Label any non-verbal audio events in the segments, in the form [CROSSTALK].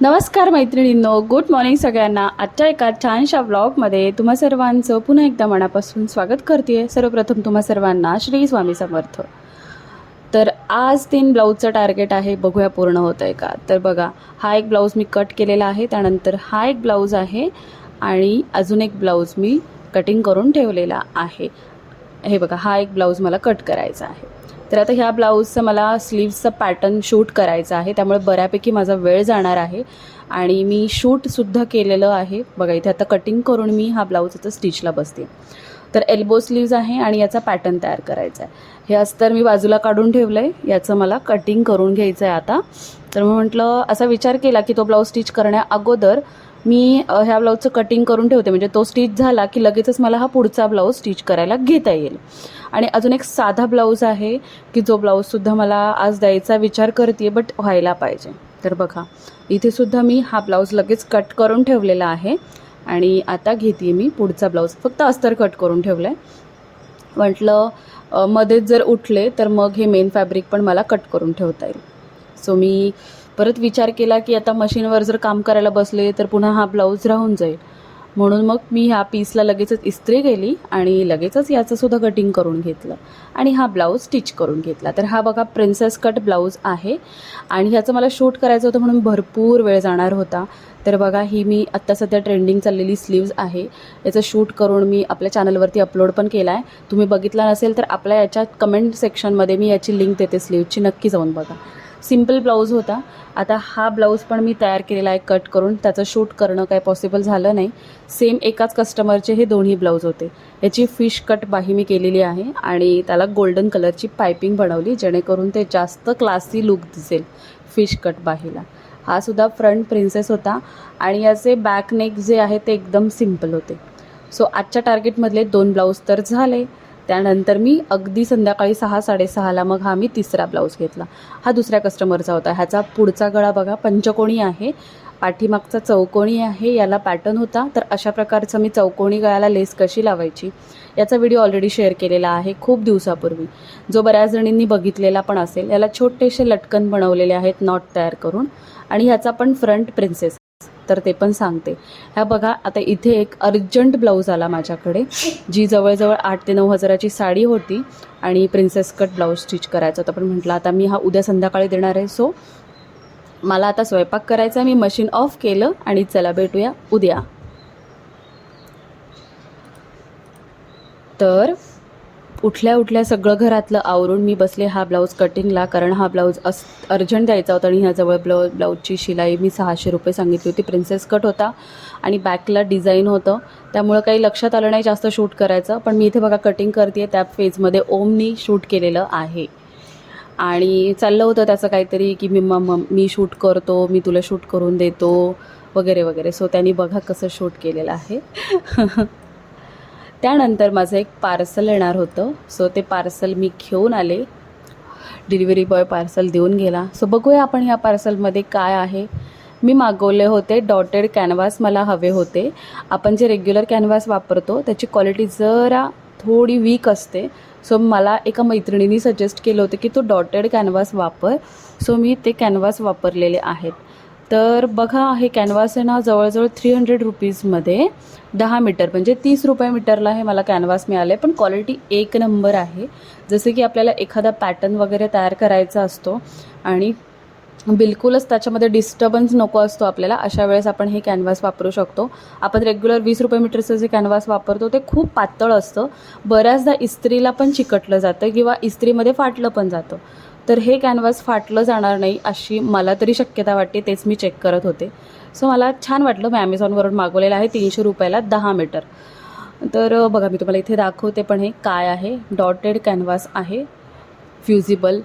नमस्कार मैत्रिणींनो good morning सगळ्यांना. आजच्या एका छानशा ब्लॉगमध्ये तुम्हा सर्वांचं पुन्हा एकदा मनापासून स्वागत करते सर्वप्रथम तुम्हा सर्वांना श्री स्वामी समर्थ. तर आज तीन ब्लाऊजचं टार्गेट आहे बघूया पूर्ण होतं आहे का? तर बघा हा एक ब्लाऊज मी कट केलेला आहे त्यानंतर हा एक ब्लाऊज आहे आणि अजून एक ब्लाऊज मी कटिंग करून ठेवलेला आहे. हे बघा हा एक ब्लाऊज मला कट करायचा आहे. तर आता ह्या ब्लाऊजचं मला स्लीव्सचं पॅटर्न शूट करायचं आहे. त्यामुळे बऱ्यापैकी माझा वेळ जाणार आहे. आणि मी शूटसुद्धा केलेलं आहे. बघा इथे आता कटिंग करून मी हा ब्लाऊज आता स्टिचला बसते. तर एल्बो स्लीव्ज आहे आणि याचा पॅटर्न तयार करायचा आहे. हे अस्तर मी बाजूला काढून ठेवलं आहे याचं मला कटिंग करून घ्यायचं आहे आता. तर मग म्हटलं असा विचार केला की तो ब्लाऊज स्टिच करण्या अगोदर मी ह्या ब्लाऊजचं कटिंग करून ठेवते. म्हणजे तो स्टिच झाला की लगेचच मला हा पुढचा ब्लाऊज स्टिच करायला घेता येईल. आणि अजून एक साधा ब्लाऊज आहे की जो ब्लाऊजसुद्धा मला आज द्यायचा विचार करते बट व्हायला पाहिजे. तर बघा इथेसुद्धा मी हा ब्लाऊज लगेच कट करून ठेवलेला आहे. आणि आता घेते मी पुढचा ब्लाऊज. फक्त अस्तर कट करून ठेवलं आहे म्हटलं मध्येच जर उठले तर मग हे मेन फॅब्रिक पण मला कट करून ठेवता येईल. सो मी परत विचार केला की आता मशीनवर जर काम करायला बसले तर पुन्हा हा ब्लाऊज राहून जाईल. म्हणून मग मी ह्या पीसला लगेचच इस्त्री केली आणि लगेचच याचंसुद्धा कटिंग करून घेतलं. आणि हा ब्लाऊज स्टिच करून घेतला. तर हा बघा प्रिन्सेस कट ब्लाऊज आहे. आणि ह्याचं मला शूट करायचं होतं म्हणून भरपूर वेळ जाणार होता. तर बघा ही मी आत्ता सध्या ट्रेंडिंग चाललेली स्लीव्ज आहे. याचं शूट करून मी आपल्या चॅनलवरती अपलोड पण केला आहे तुम्ही बघितला नसेल तर आपल्या याच्या कमेंट सेक्शनमध्ये मी याची लिंक देते स्लीवची नक्की जाऊन बघा. सिंपल ब्लाऊज होता. आता हा ब्लाऊज पण मी तयार केलेला आहे कट करून. त्याचं शूट करणं काय पॉसिबल झालं नाही. सेम एकाच कस्टमरचे हे दोन्ही ब्लाऊज होते. याची फिश कट बाही मी केलेली आहे आणि त्याला गोल्डन कलरची पायपिंग बनवली जेणेकरून ते जास्त क्लासी लुक दिसेल फिश कट बाहीला. हा सुद्धा फ्रंट प्रिन्सेस होता आणि याचे बॅक नेक जे आहे ते एकदम सिंपल होते. सो आजच्या टार्गेटमधले दोन ब्लाऊज तर झाले. त्यानंतर मी अगदी संध्याकाळी सहा साडेसहाला मग हा मी तिसरा ब्लाऊज घेतला. हा दुसऱ्या कस्टमरचा होता. ह्याचा पुढचा गळा बघा पंचकोणी आहे. पाठीमागचा चौकोणी आहे याला पॅटर्न होता. तर अशा प्रकारचं मी चौकोणी गळ्याला लेस कशी लावायची याचा व्हिडिओ ऑलरेडी शेअर केलेला आहे खूप दिवसापूर्वी. जो बऱ्याच जणींनी बघितलेला पण असेल याला छोटेसे लटकन बनवलेले आहेत नॉट तयार करून. आणि ह्याचा पण फ्रंट प्रिन्सेस तर ते पण सांगते. ह्या बघा आता इथे एक अर्जंट ब्लाऊज आला माझ्याकडे जी जवळजवळ आठ ते नऊ हजाराची साडी होती आणि प्रिन्सेस कट ब्लाऊज स्टिच करायचा होता. पण म्हटलं आता मी हा उद्या संध्याकाळी देणार आहे. सो मला आता स्वयंपाक करायचा मी मशीन ऑफ केलं आणि चला भेटूया उद्या. तर उठल्या उठल्या सगळं घरातलं आवरून मी बसले हा ब्लाऊज कटिंगला कारण हा ब्लाऊज अस अर्जंट द्यायचा होता आणि ह्याजवळ ब्लाऊ ब्लाऊजची शिलाई मी सहाशे रुपये सांगितली होती. प्रिन्सेस कट होता आणि बॅकला डिझाईन होतं. त्यामुळं काही लक्षात आलं नाही जास्त शूट करायचं पण मी इथे बघा कटिंग करते त्या फेजमध्ये ओमनी शूट केलेलं आहे. आणि चाललं होतं त्याचं काहीतरी की मी मम मी शूट करतो मी तुला शूट करून देतो वगैरे वगैरे. सो त्यांनी बघा कसं शूट केलेलं आहे. [LAUGHS] त्यानंतर माझं एक पार्सल येणार होतं. सो ते पार्सल मी घेऊन आले. डिलिव्हरी बॉय पार्सल देऊन गेला. सो बघूया आपण ह्या पार्सलमध्ये काय आहे. मी मागवले होते. डॉटेड कॅनव्हास मला हवे होते. आपण जे रेग्युलर कॅनव्हास वापरतो त्याची क्वालिटी जरा थोडी वीक असते. सो मला एका मैत्रिणीने सजेस्ट केलं होतं की तू डॉटेड कॅनव्हास वापर. सो मी ते कॅनव्हास वापरलेले आहेत. तर बघा हे कॅनव्हास आहे ना जवळजवळ थ्री हंड्रेड रुपीजमध्ये दहा मीटर म्हणजे तीस रुपये मीटरला हे मला कॅनव्हास मिळाले. पण क्वालिटी एक नंबर आहे. जसे की आपल्याला एखादा पॅटर्न वगैरे तयार करायचा असतो आणि बिलकुलच त्याच्यामध्ये डिस्टर्बन्स नको असतो आपल्याला अशा वेळेस आपण हे कॅनव्हास वापरू शकतो. आपण रेग्युलर वीस रुपये मीटरचं जे कॅनव्हास वापरतो ते खूप पातळ असतं. बऱ्याचदा इस्त्रीला पण चिकटलं जातं किंवा इस्त्रीमध्ये फाटलं पण जातं. तर हे कॅनव्हास फाटलं जाणार नाही अशी मला तरी शक्यता वाटते तेच मी चेक करत होते. सो मला छान वाटलं मी ॲमेझॉनवरून मागवलेलं आहे तीनशे रुपयाला दहा मीटर तर बघा मी तुम्हाला इथे दाखवते पण हे काय आहे. डॉटेड कॅनव्हास आहे. फ्युजिबल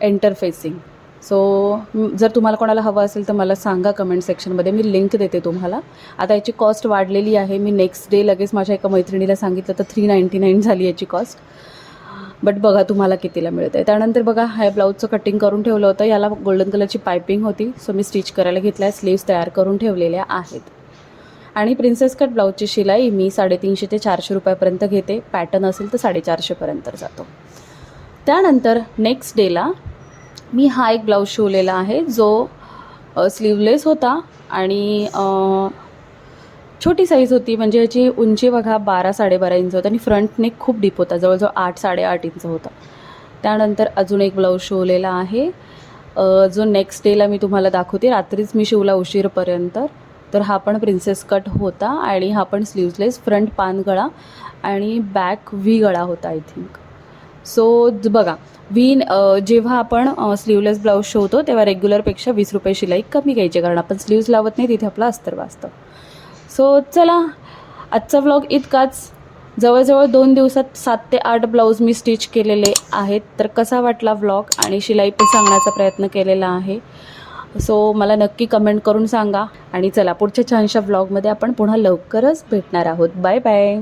एंटरफेसिंग सो जर तुम्हाला कोणाला हवं असेल तर मला सांगा कमेंट सेक्शनमध्ये मी लिंक देते तुम्हाला. आता याची कॉस्ट वाढलेली आहे. मी नेक्स्ट डे लगेच माझ्या एका मैत्रिणीला सांगितलं तर थ्री नाईंटी नाईन झाली याची कॉस्ट बट बघा तुम्हाला कितीला मिळतं आहे त्यानंतर बघा ह्या ब्लाऊजचं कटिंग करून ठेवलं होतं. याला गोल्डन कलरची पायपिंग होती. सो मी स्टिच करायला घेतल्या स्लीव्स तयार करून ठेवलेल्या आहेत. आणि प्रिन्सेस कट ब्लाऊजची शिलाई मी साडेतीनशे ते चारशे रुपयापर्यंत घेते. पॅटर्न असेल तर साडेचारशेपर्यंत जातो. त्यानंतर नेक्स्ट डेला मी हा एक ब्लाऊज शिवलेला आहे जो स्लीवलेस होता. आणि छोटी साईज होती म्हणजे याची उंची बघा बारा साडेबारा इंच होता आणि फ्रंट नेक खूप डीप होता जवळजवळ आठ साडेआठ इंच होता. त्यानंतर अजून एक ब्लाऊज शिवलेला आहे. जो नेक्स्ट डेला मी तुम्हाला दाखवते रात्रीच मी शिवला उशीरपर्यंत. तर हा पण प्रिन्सेस कट होता आणि हा पण स्लीवलेस फ्रंट पान गळा आणि बॅक व्ही गळा होता आय थिंक सो बघा व्ही जेव्हा आपण स्लीवलेस ब्लाऊज शिवतो तेव्हा रेग्युलरपेक्षा वीस रुपये शिलाई कमी घ्यायची कारण आपण स्लीव्ज लावत नाही तिथे आपलं अस्तर वाचतं. सो चला आजचा व्लॉग इतकाच. जवळजवळ दोन दिवसात सात ते आठ ब्लाऊज मी स्टिच केलेले आहेत. तर कसा वाटला व्लॉग आणि शिलाई पण सांगण्याचा प्रयत्न केलेला आहे. सो मला नक्की कमेंट करून सांगा. आणि चला पुढच्या छानशा व्लॉगमध्ये आपण पुन्हा लवकरच भेटणार आहोत. Bye bye